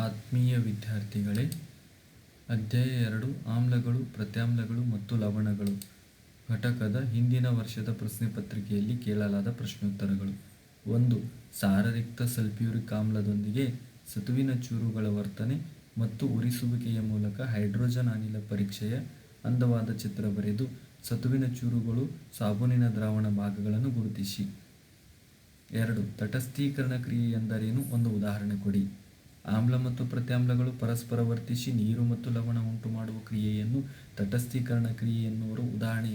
ಆತ್ಮೀಯ ವಿದ್ಯಾರ್ಥಿಗಳೇ, ಅಧ್ಯಾಯ ಎರಡು, ಆಮ್ಲಗಳು, ಪ್ರತ್ಯಾಮ್ಲಗಳು ಮತ್ತು ಲವಣಗಳು. ಘಟಕದ ಹಿಂದಿನ ವರ್ಷದ ಪ್ರಶ್ನೆ ಪತ್ರಿಕೆಯಲ್ಲಿ ಕೇಳಲಾದ ಪ್ರಶ್ನೋತ್ತರಗಳು. ಒಂದು, ಸಾರರಿಕ್ತ ಸಲ್ಫ್ಯೂರಿಕ್ ಆಮ್ಲದೊಂದಿಗೆ ಸತುವಿನ ಚೂರುಗಳ ವರ್ತನೆ ಮತ್ತು ಉರಿಸುವಿಕೆಯ ಮೂಲಕ ಹೈಡ್ರೋಜನ್ ಅನಿಲ ಪರೀಕ್ಷೆಯ ಅಂದವಾದ ಚಿತ್ರ ಬರೆದು ಸತುವಿನ ಚೂರುಗಳು ಸಾಬೂನಿನ ದ್ರಾವಣ ಭಾಗಗಳನ್ನು ಗುರುತಿಸಿ. ಎರಡು, ತಟಸ್ಥೀಕರಣ ಕ್ರಿಯೆ ಎಂದರೇನು? ಒಂದು ಉದಾಹರಣೆ ಕೊಡಿ. ಆಮ್ಲ ಮತ್ತು ಪ್ರತ್ಯಾಮ್ಲಗಳು ಪರಸ್ಪರ ವರ್ತಿಸಿ ನೀರು ಮತ್ತು ಲವಣ ಉಂಟು ಮಾಡುವ ಕ್ರಿಯೆಯನ್ನು ತಟಸ್ಥೀಕರಣ ಕ್ರಿಯೆ ಎನ್ನುವರು. ಉದಾಹರಣೆ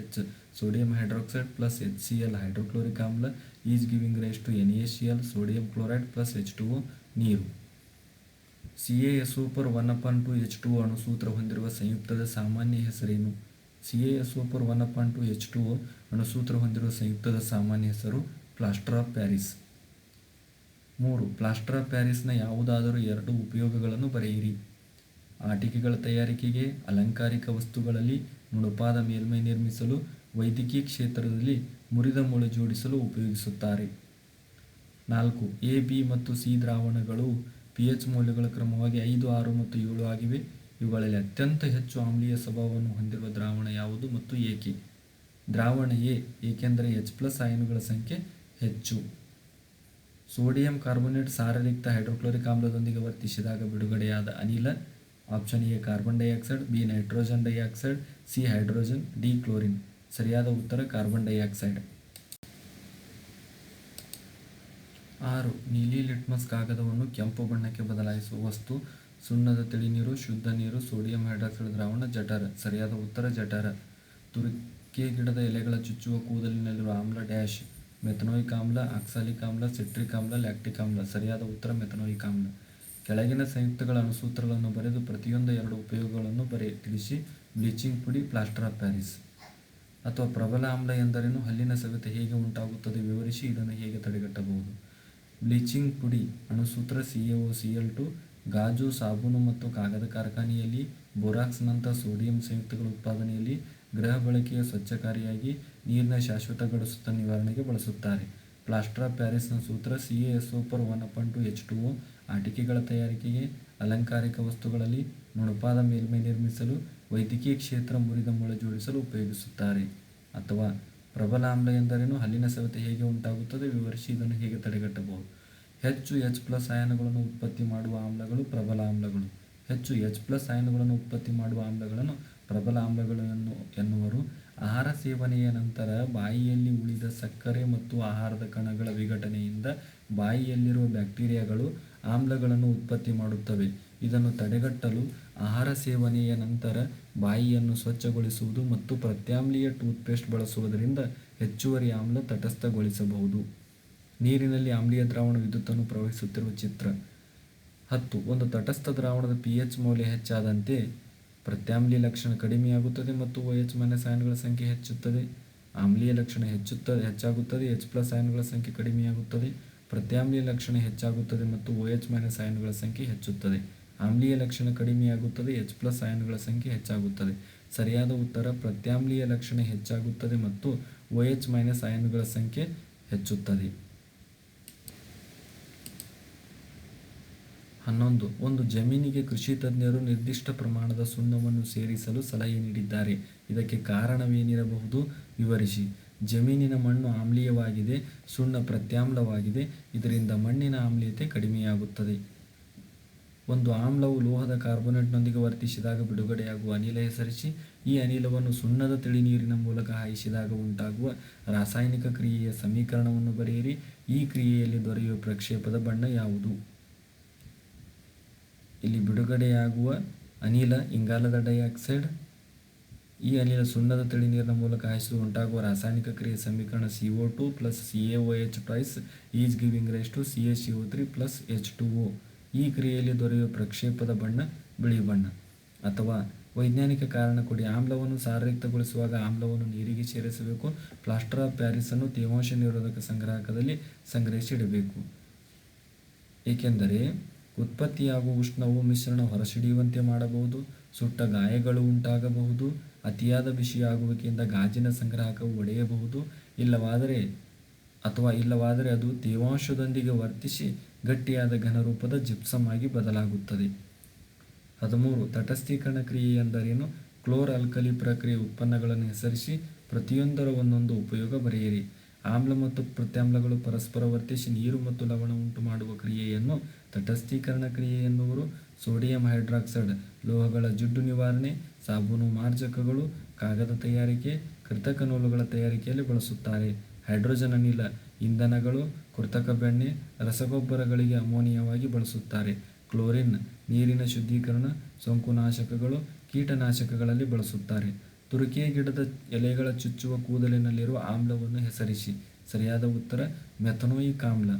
H sodium hydroxide plus H C L hydrochloric ಆಮ್ಲ is giving rise to N A C L sodium chloride plus H2O ನೀರು. C A super one upon two H two ಅಣುಸೂತ್ರ ಹೊಂದಿರುವ ಸಂಯುಕ್ತದ ಸಾಮಾನ್ಯ ಹೆಸರೇನು? C A super one upon two H two ಅಣುಸೂತ್ರ ಹೊಂದಿರುವ ಸಂಯುಕ್ತದ ಸಾಮಾನ್ಯ ಹೆಸರು ಪ್ಲಾಸ್ಟರ್ ಆಫ್ ಪ್ಯಾರಿಸ್. ಮೂರು, ಪ್ಲಾಸ್ಟರ್ ಪ್ಯಾರಿಸ್ನ ಯಾವುದಾದರೂ ಎರಡು ಉಪಯೋಗಗಳನ್ನು ಬರೆಯಿರಿ. ಆಟಿಕೆಗಳ ತಯಾರಿಕೆಗೆ ಅಲಂಕಾರಿಕ ವಸ್ತುಗಳಲ್ಲಿ ನುಣುಪಾದ ಮೇಲ್ಮೈ ನಿರ್ಮಿಸಲು ವೈದ್ಯಕೀಯ ಕ್ಷೇತ್ರದಲ್ಲಿ ಮುರಿದ ಮೊಳೆ ಜೋಡಿಸಲು ಉಪಯೋಗಿಸುತ್ತಾರೆ. ನಾಲ್ಕು, ಎ, ಬಿ ಮತ್ತು ಸಿ ದ್ರಾವಣಗಳು ಪಿ ಎಚ್ ಮೌಲ್ಯಗಳು ಕ್ರಮವಾಗಿ ಐದು, ಆರು ಮತ್ತು ಏಳು ಆಗಿವೆ. ಇವುಗಳಲ್ಲಿ ಅತ್ಯಂತ ಹೆಚ್ಚು ಆಮ್ಲೀಯ ಸ್ವಭಾವವನ್ನು ಹೊಂದಿರುವ ದ್ರಾವಣ ಯಾವುದು ಮತ್ತು ಏಕೆ? ದ್ರಾವಣ ಎ, ಏಕೆಂದರೆ ಎಚ್ ಪ್ಲಸ್ ಅಯನುಗಳ ಸಂಖ್ಯೆ ಹೆಚ್ಚು. ಸೋಡಿಯಂ ಕಾರ್ಬೊನೇಟ್ ಸಾರರಿಕ್ತ ಹೈಡ್ರೋಕ್ಲೋರಿಕ್ ಆಮ್ಲದೊಂದಿಗೆ ವರ್ತಿಸಿದಾಗ ಬಿಡುಗಡೆಯಾದ ಅನಿಲ, option A carbon dioxide, B nitrogen dioxide, C hydrogen, D chlorine. ಸರಿಯಾದ ಉತ್ತರ ಕಾರ್ಬನ್ ಡೈಆಕ್ಸೈಡ್. ಆರು, ನೀಲಿ ಲಿಟ್ಮಸ್ ಕಾಗದವನ್ನು ಕೆಂಪು ಬಣ್ಣಕ್ಕೆ ಬದಲಾಯಿಸುವ ವಸ್ತು, ಸುಣ್ಣದ ತಿಳಿನೀರು, ಶುದ್ಧ ನೀರು, ಸೋಡಿಯಂ ಹೈಡ್ರಾಕ್ಸೈಡ್ ದ್ರಾವಣ, ಜಠರ. ಸರಿಯಾದ ಉತ್ತರ ಜಠರ. ತುರಿಕೆ ಗಿಡದ ಎಲೆಗಳ ಚುಚ್ಚುವ ಕೂದಲಿನಲ್ಲಿರುವ ಆಮ್ಲ ಡ್ಯಾಶ್. ಮೆಥನೋಯಿಕ್ ಆಮ್ಲ ಆಕ್ಸಾಲಿಕ್ ಆಮ್ಲ ಸಿಟ್ರಿಕ್ ಆಮ್ಲ ಲ್ಯಾಕ್ಟಿಕ್ ಆಮ್ಲ ಸರಿಯಾದ ಉತ್ತರ ಮೆಥನೋಯಿಕ್ ಆಮ್ಲ ಕೆಳಗಿನ ಸಂಯುಕ್ತಗಳ ಅನುಸೂತ್ರಗಳನ್ನು ಬರೆದು ಪ್ರತಿಯೊಂದು ಎರಡು ಉಪಯೋಗಗಳನ್ನು ಬರೆ, ತಿಳಿಸಿ, ಬ್ಲೀಚಿಂಗ್ ಪುಡಿ, ಪ್ಲಾಸ್ಟರ್ ಆಫ್ ಪ್ಯಾರಿಸ್. ಅಥವಾ ಪ್ರಬಲ ಆಮ್ಲ ಎಂದರೇನು? ಹಲ್ಲಿನ ಸವೆತ ಹೇಗೆ ಉಂಟಾಗುತ್ತದೆ? ವಿವರಿಸಿ ಇದನ್ನು ಹೇಗೆ ತಡೆಗಟ್ಟಬಹುದು? ಬ್ಲೀಚಿಂಗ್ ಪುಡಿ, ಅಣುಸೂತ್ರ C A O, C L two, ಗಾಜು, ಸಾಬೂನು ಮತ್ತು ಕಾಗದ ಕಾರ್ಖಾನೆಯಲ್ಲಿ ಬೋರಾಕ್ಸ್ನಂಥ ಸೋಡಿಯಂ ಸಂಯುಕ್ತಗಳ ಉತ್ಪಾದನೆಯಲ್ಲಿ ಗೃಹ ಬಳಕೆಯ ಸ್ವಚ್ಛಕಾರಿಯಾಗಿ ನೀರಿನ ಶಾಶ್ವತ ಗಡಸುತ್ತ ನಿವಾರಣೆಗೆ ಬಳಸುತ್ತಾರೆ. ಪ್ಲಾಸ್ಟರ್ ಆಫ್ ಪ್ಯಾರಿಸ್ನ ಸೂತ್ರ C A S super per one upon two H two O ಆಟಿಕೆಗಳ ತಯಾರಿಕೆಗೆ ಅಲಂಕಾರಿಕ ವಸ್ತುಗಳಲ್ಲಿ ನುಣುಪಾದ ಮೇಲ್ಮೈ ನಿರ್ಮಿಸಲು ವೈದ್ಯಕೀಯ ಕ್ಷೇತ್ರ ಮುರಿದ ಮೊಳೆ ಜೋಡಿಸಲು ಉಪಯೋಗಿಸುತ್ತಾರೆ. ಅಥವಾ ಪ್ರಬಲ ಆಮ್ಲ ಎಂದರೇನು? ಹಲ್ಲಿನ ಸವೆತ ಹೇಗೆ ಉಂಟಾಗುತ್ತದೆ? ವಿವರಿಸಿ ಇದನ್ನು ಹೇಗೆ ತಡೆಗಟ್ಟಬಹುದು? ಹೆಚ್ಚು ಎಚ್ ಪ್ಲಸ್ ಅಯಾನುಗಳನ್ನು ಉತ್ಪತ್ತಿ ಮಾಡುವ ಆಮ್ಲಗಳು ಪ್ರಬಲ ಆಮ್ಲಗಳು. ಹೆಚ್ಚು ಎಚ್ ಪ್ಲಸ್ ಅಯಾನುಗಳನ್ನು ಉತ್ಪತ್ತಿ ಮಾಡುವ ಆಮ್ಲಗಳನ್ನು ಪ್ರಬಲ ಆಮ್ಲಗಳನ್ನು ಎನ್ನುವರು. ಆಹಾರ ಸೇವನೆಯ ನಂತರ ಬಾಯಿಯಲ್ಲಿ ಉಳಿದ ಸಕ್ಕರೆ ಮತ್ತು ಆಹಾರದ ಕಣಗಳ ವಿಘಟನೆಯಿಂದ ಬಾಯಿಯಲ್ಲಿರುವ ಬ್ಯಾಕ್ಟೀರಿಯಾಗಳು ಆಮ್ಲಗಳನ್ನು ಉತ್ಪತ್ತಿ ಮಾಡುತ್ತವೆ. ಇದನ್ನು ತಡೆಗಟ್ಟಲು ಆಹಾರ ಸೇವನೆಯ ನಂತರ ಬಾಯಿಯನ್ನು ಸ್ವಚ್ಛಗೊಳಿಸುವುದು ಮತ್ತು ಪ್ರತ್ಯಾಮ್ಲೀಯ ಟೂತ್ಪೇಸ್ಟ್ ಬಳಸುವುದರಿಂದ ಹೆಚ್ಚುವರಿ ಆಮ್ಲ ತಟಸ್ಥಗೊಳಿಸಬಹುದು. ನೀರಿನಲ್ಲಿ ಆಮ್ಲೀಯ ದ್ರಾವಣ ವಿದ್ಯುತ್ತನ್ನು ಪ್ರವಹಿಸುತ್ತಿರುವ ಚಿತ್ರ. ಹತ್ತು, ಒಂದು ತಟಸ್ಥ ದ್ರಾವಣದ ಪಿ ಎಚ್ ಮೌಲ್ಯ ಹೆಚ್ಚಾದಂತೆ ಪ್ರತ್ಯಾಮ್ಲೀಯ ಲಕ್ಷಣ ಕಡಿಮೆಯಾಗುತ್ತದೆ ಮತ್ತು ಓ ಎಚ್ ಮೈನಸ್ ಆಯನ್ಗಳ ಸಂಖ್ಯೆ ಹೆಚ್ಚುತ್ತದೆ. ಆಮ್ಲೀಯ ಲಕ್ಷಣ ಹೆಚ್ಚುತ್ತದೆ ಹೆಚ್ಚಾಗುತ್ತದೆ. ಎಚ್ ಪ್ಲಸ್ ಆಯನ್ಗಳ ಸಂಖ್ಯೆ ಕಡಿಮೆಯಾಗುತ್ತದೆ. ಪ್ರತ್ಯಾಮ್ಲೀಯ ಲಕ್ಷಣ ಹೆಚ್ಚಾಗುತ್ತದೆ ಮತ್ತು ಓ ಎಚ್ ಮೈನಸ್ ಆಯನ್ಗಳ ಸಂಖ್ಯೆ ಹೆಚ್ಚುತ್ತದೆ. ಆಮ್ಲೀಯ ಲಕ್ಷಣ ಕಡಿಮೆಯಾಗುತ್ತದೆ. ಎಚ್ ಪ್ಲಸ್ ಆಯನ್ಗಳ ಸಂಖ್ಯೆ ಹೆಚ್ಚಾಗುತ್ತದೆ. ಸರಿಯಾದ ಉತ್ತರ, ಪ್ರತ್ಯಾಮ್ಲೀಯ ಲಕ್ಷಣ ಹೆಚ್ಚಾಗುತ್ತದೆ ಮತ್ತು ಒ ಎಚ್ ಮೈನಸ್ ಆಯನ್ಗಳ ಸಂಖ್ಯೆ ಹೆಚ್ಚುತ್ತದೆ. ಹನ್ನೊಂದು. ಒಂದು ಜಮೀನಿಗೆ ಕೃಷಿ ತಜ್ಞರು ನಿರ್ದಿಷ್ಟ ಪ್ರಮಾಣದ ಸುಣ್ಣವನ್ನು ಸೇರಿಸಲು ಸಲಹೆ ನೀಡಿದ್ದಾರೆ. ಇದಕ್ಕೆ ಕಾರಣವೇನಿರಬಹುದು? ವಿವರಿಸಿ. ಜಮೀನಿನ ಮಣ್ಣು ಆಮ್ಲೀಯವಾಗಿದೆ, ಸುಣ್ಣ ಪ್ರತ್ಯಾಮ್ಲವಾಗಿದೆ, ಇದರಿಂದ ಮಣ್ಣಿನ ಆಮ್ಲೀಯತೆ ಕಡಿಮೆಯಾಗುತ್ತದೆ. ಒಂದು ಆಮ್ಲವು ಲೋಹದ ಕಾರ್ಬೋನೇಟ್ನೊಂದಿಗೆ ವರ್ತಿಸಿದಾಗ ಬಿಡುಗಡೆಯಾಗುವ ಅನಿಲ ಹೆಸರಿಸಿ, ಈ ಅನಿಲವನ್ನು ಸುಣ್ಣದ ತಿಳಿನೀರಿನ ಮೂಲಕ ಹಾಯಿಸಿದಾಗ ಉಂಟಾಗುವ ರಾಸಾಯನಿಕ ಕ್ರಿಯೆಯ ಸಮೀಕರಣವನ್ನು ಬರೆಯಿರಿ. ಈ ಕ್ರಿಯೆಯಲ್ಲಿ ದೊರೆಯುವ ಪ್ರಕ್ಷೇಪದ ಬಣ್ಣ ಯಾವುದು? ಇಲ್ಲಿ ಬಿಡುಗಡೆಯಾಗುವ ಅನಿಲ ಇಂಗಾಲದ ಡೈಆಕ್ಸೈಡ್, ಈ ಅನಿಲ ಸುಣ್ಣದ ತಿಳಿನೀರಿನ ಮೂಲಕ ಹಾಯಿಸಿದ ಉಂಟಾಗುವ ರಾಸಾಯನಿಕ ಕ್ರಿಯೆ ಸಮೀಕರಣ C O two plus C A O H twice is giving rise to C A C O three plus H two O ಈ ಕ್ರಿಯೆಯಲ್ಲಿ ದೊರೆಯುವ ಪ್ರಕ್ಷೇಪದ ಬಣ್ಣ ಬಿಳಿ ಬಣ್ಣ ಅಥವಾ ವೈಜ್ಞಾನಿಕ ಕಾರಣ ಕೊಡಿ ಆಮ್ಲವನ್ನು ಸಾರಯುಕ್ತಗೊಳಿಸುವಾಗ ಆಮ್ಲವನ್ನು ನೀರಿಗೆ ಸೇರಿಸಬೇಕು. ಪ್ಲಾಸ್ಟರ್ ಆಫ್ ಪ್ಯಾರಿಸನ್ನು ತೇವಾಂಶ ನಿರೋಧಕ ಸಂಗ್ರಾಹಕದಲ್ಲಿ ಸಂಗ್ರಹಿಸಿಡಬೇಕು. ಏಕೆಂದರೆ ಉತ್ಪತ್ತಿಯಾಗುವ ಉಷ್ಣವು ಮಿಶ್ರಣ ಹೊರಸಿಡಿಯುವಂತೆ ಮಾಡಬಹುದು, ಸುಟ್ಟ ಗಾಯಗಳು ಉಂಟಾಗಬಹುದು, ಅತಿಯಾದ ಬಿಸಿಯಾಗುವಿಕೆಯಿಂದ ಗಾಜಿನ ಸಂಗ್ರಾಹಕವು ಒಡೆಯಬಹುದು, ಇಲ್ಲವಾದರೆ ಅಥವಾ ಇಲ್ಲವಾದರೆ ಅದು ತೇವಾಂಶದೊಂದಿಗೆ ವರ್ತಿಸಿ ಗಟ್ಟಿಯಾದ ಘನರೂಪದ ಜಿಪ್ಸಮ್ ಆಗಿ ಬದಲಾಗುತ್ತದೆ. ಹದಿಮೂರು, ತಟಸ್ಥೀಕರಣ ಕ್ರಿಯೆ ಎಂದರೇನು? ಕ್ಲೋರ್ ಅಲ್ಕಲಿ ಪ್ರಕ್ರಿಯೆ ಉತ್ಪನ್ನಗಳನ್ನು ಹೆಸರಿಸಿ ಪ್ರತಿಯೊಂದರ ಒಂದೊಂದು ಉಪಯೋಗ ಬರೆಯಿರಿ. ಆಮ್ಲ ಮತ್ತು ಪ್ರತ್ಯಾಮ್ಲಗಳು ಪರಸ್ಪರ ವರ್ತಿಸಿ ನೀರು ಮತ್ತು ಲವಣ ಉಂಟು ಮಾಡುವ ಕ್ರಿಯೆಯನ್ನು ತಟಸ್ಥೀಕರಣ ಕ್ರಿಯೆ ಎನ್ನುವರು. ಸೋಡಿಯಂ ಹೈಡ್ರಾಕ್ಸೈಡ್ ಲೋಹಗಳ ಜಿಡ್ಡು ನಿವಾರಣೆ, ಸಾಬೂನು ಮಾರ್ಜಕಗಳು ಕಾಗದ ತಯಾರಿಕೆ, ಕೃತಕ ನೂಲುಗಳ ತಯಾರಿಕೆಯಲ್ಲಿ ಬಳಸುತ್ತಾರೆ. ಹೈಡ್ರೋಜನ್ ಅನಿಲ ಇಂಧನಗಳು, ಕೃತಕ ಬೆಣ್ಣೆ, ರಸಗೊಬ್ಬರಗಳಿಗೆ ಅಮೋನಿಯವಾಗಿ ಬಳಸುತ್ತಾರೆ. ಕ್ಲೋರಿನ್, ನೀರಿನ ಶುದ್ಧೀಕರಣ, ಸೋಂಕುನಾಶಕಗಳು, ಕೀಟನಾಶಕಗಳಲ್ಲಿ ಬಳಸುತ್ತಾರೆ. ತುರಿಕೆ ಗಿಡದ ಎಲೆಗಳ ಚುಚ್ಚುವ ಕೂದಲಿನಲ್ಲಿರುವ ಆಮ್ಲವನ್ನು ಹೆಸರಿಸಿ. ಸರಿಯಾದ ಉತ್ತರ ಮೆಥನೋಯಿಕ್ ಆಮ್ಲ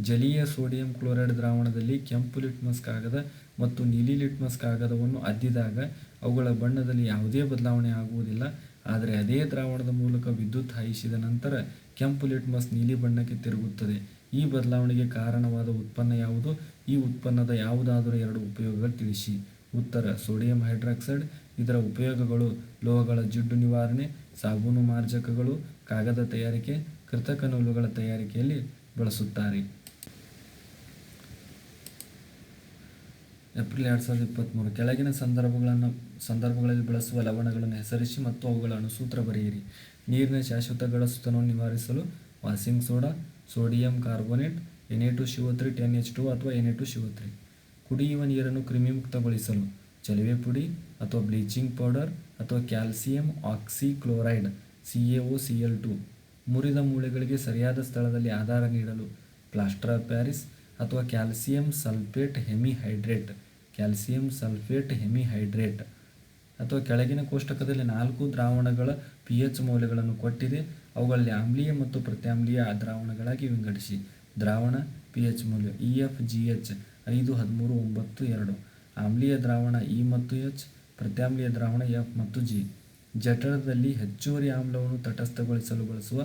ಜಲೀಯ ಸೋಡಿಯಂ ಕ್ಲೋರೈಡ್ ದ್ರಾವಣದಲ್ಲಿ ಕೆಂಪು ಲಿಟ್ಮಸ್ ಕಾಗದ ಮತ್ತು ನೀಲಿ ಲಿಟ್ಮಸ್ ಕಾಗದವನ್ನು ಅದ್ದಿದಾಗ ಅವುಗಳ ಬಣ್ಣದಲ್ಲಿ ಯಾವುದೇ ಬದಲಾವಣೆ ಆಗುವುದಿಲ್ಲ. ಆದರೆ ಅದೇ ದ್ರಾವಣದ ಮೂಲಕ ವಿದ್ಯುತ್ ಹಾಯಿಸಿದ ನಂತರ ಕೆಂಪು ಲಿಟ್ಮಸ್ ನೀಲಿ ಬಣ್ಣಕ್ಕೆ ತಿರುಗುತ್ತದೆ. ಈ ಬದಲಾವಣೆಗೆ ಕಾರಣವಾದ ಉತ್ಪನ್ನ ಯಾವುದು? ಈ ಉತ್ಪನ್ನದ ಯಾವುದಾದರೂ ಎರಡು ಉಪಯೋಗಗಳು ತಿಳಿಸಿ. ಉತ್ತರ, ಸೋಡಿಯಂ ಹೈಡ್ರಾಕ್ಸೈಡ್. ಇದರ ಉಪಯೋಗಗಳು ಲೋಹಗಳ ಜಿಡ್ಡು ನಿವಾರಣೆ, ಸಾಬೂನು ಮಾರ್ಜಕಗಳು, ಕಾಗದ ತಯಾರಿಕೆ, ಕೃತಕ ನೂಲುಗಳ ತಯಾರಿಕೆಯಲ್ಲಿ ಬಳಸುತ್ತಾರೆ. ಏಪ್ರಿಲ್ ಎರಡು ಸಾವಿರದ ಇಪ್ಪತ್ತ್ಮೂರು ಕೆಳಗಿನ ಸಂದರ್ಭಗಳನ್ನು, ಸಂದರ್ಭಗಳಲ್ಲಿ ಬಳಸುವ ಲವಣಗಳನ್ನು ಹೆಸರಿಸಿ ಮತ್ತು ಅವುಗಳನ್ನು ಸೂತ್ರ ಬರೆಯಿರಿ. ನೀರಿನ ಶಾಶ್ವತ ಗಡಸುತನವನ್ನು ನಿವಾರಿಸಲು washing soda, sodium carbonate, N A two ಶಿವತ್ರಿ ten H two ಅಥವಾ ಎನ್ ಎ ಟು ಶಿವತ್ರಿ ಕುಡಿಯುವ ನೀರನ್ನು ಕ್ರಿಮಿಮುಕ್ತಗೊಳಿಸಲು ಚಲುವೆ ಪುಡಿ ಅಥವಾ ಬ್ಲೀಚಿಂಗ್ ಪೌಡರ್ ಅಥವಾ calcium oxychloride C A O C L two ಮುರಿದ ಮೂಳೆಗಳಿಗೆ ಸರಿಯಾದ ಸ್ಥಳದಲ್ಲಿ ಆಧಾರ ನೀಡಲು ಪ್ಲಾಸ್ಟರ್ ಆಫ್ ಪ್ಯಾರಿಸ್ ಅಥವಾ calcium sulphate hemihydrate calcium sulphate hemihydrate ಅಥವಾ ಕೆಳಗಿನ ಕೋಷ್ಟಕದಲ್ಲಿ ನಾಲ್ಕು ದ್ರಾವಣಗಳ ಪಿ ಎಚ್ ಮೌಲ್ಯಗಳನ್ನು ಕೊಟ್ಟಿದೆ. ಅವುಗಳಲ್ಲಿ ಆಮ್ಲೀಯ ಮತ್ತು ಪ್ರತ್ಯಾಮ್ಲೀಯ ದ್ರಾವಣಗಳಾಗಿ ವಿಂಗಡಿಸಿ. ದ್ರಾವಣ ಪಿ ಎಚ್ ಮೌಲ್ಯ ಇ ಎಫ್ ಜಿ ಎಚ್ ಐದು ಹದಿಮೂರು ಒಂಬತ್ತು ಎರಡು. ಆಮ್ಲೀಯ ದ್ರಾವಣ ಇ ಮತ್ತು ಎಚ್ ಪ್ರತ್ಯಾಮ್ಲೀಯ ದ್ರಾವಣ ಎಫ್ ಮತ್ತು ಜಿ ಜಠರದಲ್ಲಿ ಹೆಚ್ಚುವರಿ ಆಮ್ಲವನ್ನು ತಟಸ್ಥಗೊಳಿಸಲು ಬಳಸುವ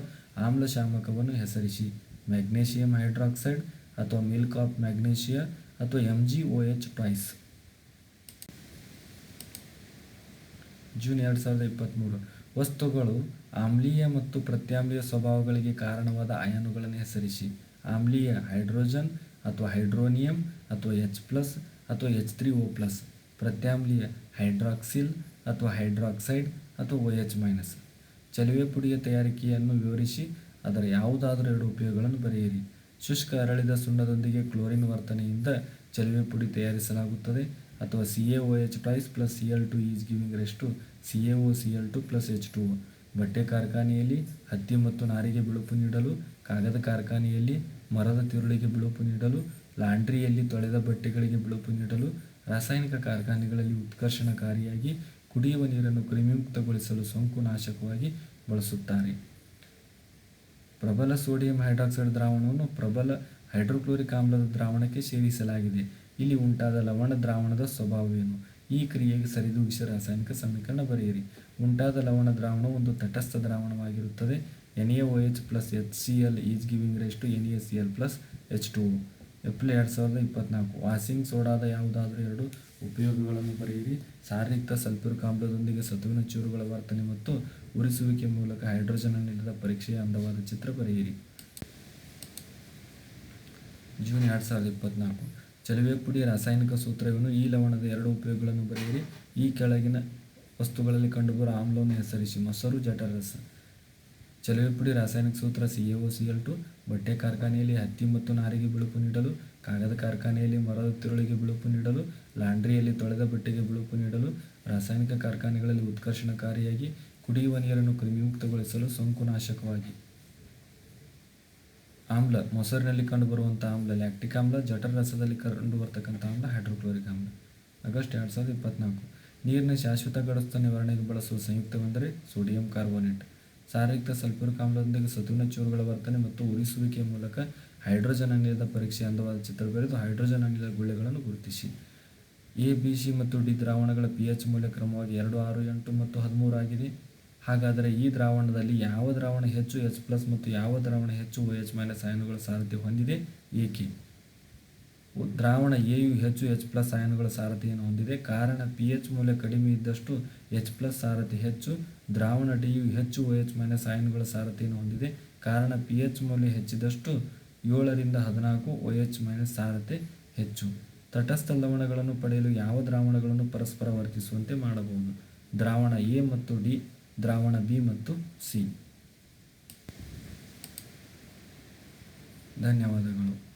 ಆಮ್ಲಶಾಮಕವನ್ನು ಹೆಸರಿಸಿ. ಮ್ಯಾಗ್ನೇಷಿಯಂ ಹೈಡ್ರಾಕ್ಸೈಡ್ ಅಥವಾ ಮಿಲ್ಕ್ ಆಫ್ ಮ್ಯಾಗ್ನೇಷಿಯಾ ಅಥವಾ M G O H price June ಎರಡು ಸಾವಿರದ ಇಪ್ಪತ್ತ್ಮೂರು ವಸ್ತುಗಳು ಆಮ್ಲೀಯ ಮತ್ತು ಪ್ರತ್ಯಾಮ್ಲೀಯ ಸ್ವಭಾವಗಳಿಗೆ ಕಾರಣವಾದ ಅಯಾನುಗಳನ್ನು ಹೆಸರಿಸಿ. ಆಮ್ಲೀಯ ಹೈಡ್ರೋಜನ್ ಅಥವಾ ಹೈಡ್ರೋನಿಯಂ ಅಥವಾ ಎಚ್ ಪ್ಲಸ್ ಅಥವಾ ಎಚ್ ತ್ರೀ ಓ ಪ್ಲಸ್ ಪ್ರತ್ಯಾಮ್ಲೀಯ ಹೈಡ್ರಾಕ್ಸಿಲ್ ಅಥವಾ ಹೈಡ್ರಾಕ್ಸೈಡ್ ಅಥವಾ ಒ ಎಚ್ ಮೈನಸ್. ಚಲುವೆ ಪುಡಿಯ ತಯಾರಿಕೆಯನ್ನು ವಿವರಿಸಿ, ಅದರ ಯಾವುದಾದರೂ ಎರಡು ಉಪಯೋಗಗಳನ್ನು ಬರೆಯಿರಿ. ಶುಷ್ಕ ಅರಳಿದ ಸುಣ್ಣದೊಂದಿಗೆ ಕ್ಲೋರಿನ್ ವರ್ತನೆಯಿಂದ ಚಲುವೆ ಪುಡಿ ತಯಾರಿಸಲಾಗುತ್ತದೆ. ಅಥವಾ C A O H twice plus C L two is giving rest C A O C L two plus H two ಬಟ್ಟೆ ಕಾರ್ಖಾನೆಯಲ್ಲಿ ಹತ್ತಿ ಮತ್ತು ನಾರಿಗೆ ಬಿಳುಪು ನೀಡಲು, ಕಾಗದ ಕಾರ್ಖಾನೆಯಲ್ಲಿ ಮರದ ತಿರುಳಿಗೆ ಬಿಳುಪು ನೀಡಲು, ಲಾಂಡ್ರಿಯಲ್ಲಿ ತೊಳೆದ ಬಟ್ಟೆಗಳಿಗೆ ಬಿಳುಪು ನೀಡಲು ರಾಸಾಯನಿಕ ಕಾರ್ಖಾನೆಗಳಲ್ಲಿ ಉತ್ಕರ್ಷಣಕಾರಿಯಾಗಿ ಕುಡಿಯುವ ನೀರನ್ನು ಕ್ರಿಮಿಮುಕ್ತಗೊಳಿಸಲು ಸೋಂಕು ನಾಶಕವಾಗಿ ಬಳಸುತ್ತಾರೆ. ಪ್ರಬಲ ಸೋಡಿಯಂ ಹೈಡ್ರಾಕ್ಸೈಡ್ ದ್ರಾವಣವನ್ನು ಪ್ರಬಲ ಹೈಡ್ರೋಕ್ಲೋರಿಕ್ ಆಮ್ಲದ ದ್ರಾವಣಕ್ಕೆ ಸೇರಿಸಲಾಗಿದೆ. ಇಲ್ಲಿ ಉಂಟಾದ ಲವಣ ದ್ರಾವಣದ ಸ್ವಭಾವವೇನು? ಈ ಕ್ರಿಯೆಗೆ ಸರಿದೂಗಿಸಿ ರಾಸಾಯನಿಕ ಸಮೀಕರಣ ಬರೆಯಿರಿ. ಉಂಟಾದ ಲವಣ ದ್ರಾವಣ ಒಂದು ತಟಸ್ಥ ದ್ರಾವಣವಾಗಿರುತ್ತದೆ. N A O H plus H C L is giving rise N A C L plus H two April ಎರಡು ಸಾವಿರದ ಇಪ್ಪತ್ತ್ನಾಲ್ಕು ವಾಷಿಂಗ್ ಸೋಡಾದ ಯಾವುದಾದರೂ ಎರಡು ಉಪಯೋಗಗಳನ್ನು ಬರೆಯಿರಿ. ಸಾರಿಕ್ತ ಸಲ್ಫ್ಯೂರಿಕ್ ಆಮ್ಲದೊಂದಿಗೆ ಸತುವಿನ ಚೂರುಗಳ ವರ್ತನೆ ಮತ್ತು ಉರಿಸುವಿಕೆ ಮೂಲಕ ಹೈಡ್ರೋಜನ್ ಅನಿಲದ ಪರೀಕ್ಷೆಯ ಅಂದವಾದ ಚಿತ್ರ ಬರೆಯಿರಿ. ಜೂನ್ ಎರಡು ಸಾವಿರದ ಇಪ್ಪತ್ತ್ನಾಲ್ಕು ಚಲುವೆ ರಾಸಾಯನಿಕ ಸೂತ್ರವನ್ನು ಈ ಲವಣದ ಎರಡು ಉಪಯೋಗಗಳನ್ನು ಬರೆಯಿರಿ. ಈ ಕೆಳಗಿನ ವಸ್ತುಗಳಲ್ಲಿ ಕಂಡುಬರುವ ಆಮ್ಲವನ್ನು ಹೆಸರಿಸಿ. ಮೊಸರು, ಜಠರಸ. ಚಲುವೆ ಪುಡಿ ರಾಸಾಯನಿಕ ಸೂತ್ರ C A O C L two ಬಟ್ಟೆ ಕಾರ್ಖಾನೆಯಲ್ಲಿ ಹತ್ತಿ ಮತ್ತು ನಾರಿಗೆ ಬಿಳುಪು ನೀಡಲು, ಕಾಗದ ಕಾರ್ಖಾನೆಯಲ್ಲಿ ಮರದ ತಿರುಳಿಗೆ ಬಿಳುಪು ನೀಡಲು, ಲಾಂಡ್ರಿಯಲ್ಲಿ ತೊಳೆದ ಬಟ್ಟೆಗೆ ಬಿಳುಪು ನೀಡಲು, ರಾಸಾಯನಿಕ ಕಾರ್ಖಾನೆಗಳಲ್ಲಿ ಉತ್ಕರ್ಷಣಕಾರಿಯಾಗಿ ಕುಡಿಯುವ ನೀರನ್ನು ಕ್ರಿಮಿಮುಕ್ತಗೊಳಿಸಲು ಸೋಂಕುನಾಶಕವಾಗಿ ಆಮ್ಲ, ಮೊಸರಿನಲ್ಲಿ ಕಂಡುಬರುವಂಥ ಆಮ್ಲ, ಲ್ಯಾಕ್ಟಿಕ್ ಆಮ್ಲ, ಜಠರ ರಸದಲ್ಲಿ ಕಂಡುಬರ್ತಕ್ಕಂಥ ಆಮ್ಲ, ಹೈಡ್ರೋಕ್ಲೋರಿಕ್ ಆಮ್ಲ. ಆಗಸ್ಟ್ ಎರಡು ಸಾವಿರದ ಇಪ್ಪತ್ತ್ನಾಲ್ಕು, ನೀರಿನ ಶಾಶ್ವತ ಗಡಸ್ತ ನಿವಾರಣೆಗೆ ಬಳಸುವ ಸಂಯುಕ್ತವೆಂದರೆ ಸೋಡಿಯಂ ಕಾರ್ಬೋನೇಟ್. ಸಾರಯುಕ್ತ ಸಲ್ಫ್ಯೂರಿಕ್ ಆಮ್ಲದೊಂದಿಗೆ ಸತುವಿನ ಚೂರುಗಳ ವರ್ತನೆ ಮತ್ತು ಉರಿಸುವಿಕೆಯ ಮೂಲಕ ಹೈಡ್ರೋಜನ್ ಅನಿಲದ ಪರೀಕ್ಷೆ ಅಂದವಾದ ಚಿತ್ರ ಬರೆದು ಹೈಡ್ರೋಜನ್ ಅನಿಲದ ಗುಳ್ಳೆಗಳನ್ನು ಗುರುತಿಸಿ. ಎ, ಬಿ, ಸಿ ಮತ್ತು ಡಿ ದ್ರಾವಣಗಳ ಪಿ ಎಚ್ ಮೌಲ್ಯ ಕ್ರಮವಾಗಿ ಎರಡು, ಆರು, ಎಂಟು ಮತ್ತು ಹದಿಮೂರು ಆಗಿದೆ. ಹಾಗಾದರೆ ಈ ದ್ರಾವಣದಲ್ಲಿ ಯಾವ ದ್ರಾವಣ ಹೆಚ್ಚು ಎಚ್ ಪ್ಲಸ್ ಮತ್ತು ಯಾವ ದ್ರಾವಣ ಹೆಚ್ಚು ಒ ಎಚ್ ಮೈನಸ್ ಅಯಾನುಗಳ ಸಾರಥ್ಯ ಹೊಂದಿದೆ? ಏಕೆ? ದ್ರಾವಣ ಎಯು ಹೆಚ್ಚು ಎಚ್ ಪ್ಲಸ್ ಅಯಾನುಗಳ ಸಾರಥಿಯನ್ನು ಹೊಂದಿದೆ. ಕಾರಣ ಪಿ ಎಚ್ ಮೌಲ್ಯ ಕಡಿಮೆ ಇದ್ದಷ್ಟು ಎಚ್ ಪ್ಲಸ್ ಸಾರಥಿ ಹೆಚ್ಚು. ದ್ರಾವಣ ಡಿಯು ಹೆಚ್ಚು ಒ ಎಚ್ ಮೈನಸ್ ಅಯಾನುಗಳ ಸಾರಥಿಯನ್ನು ಹೊಂದಿದೆ. ಕಾರಣ ಪಿ ಎಚ್ ಮೌಲ್ಯ ಹೆಚ್ಚಿದಷ್ಟು ಏಳರಿಂದ ಹದಿನಾಲ್ಕು ಒ ಎಚ್ ಮೈನಸ್ ಸಾರಥಿ ಹೆಚ್ಚು. ತಟಸ್ಥ ಲವಣಗಳನ್ನು ಪಡೆಯಲು ಯಾವ ದ್ರಾವಣಗಳನ್ನು ಪರಸ್ಪರ ವರ್ತಿಸುವಂತೆ ಮಾಡಬಹುದು? ದ್ರಾವಣ ಎ ಮತ್ತು ಡಿ ದ್ರಾವಣ ಬಿ ಮತ್ತು ಸಿ ಧನ್ಯವಾದಗಳು.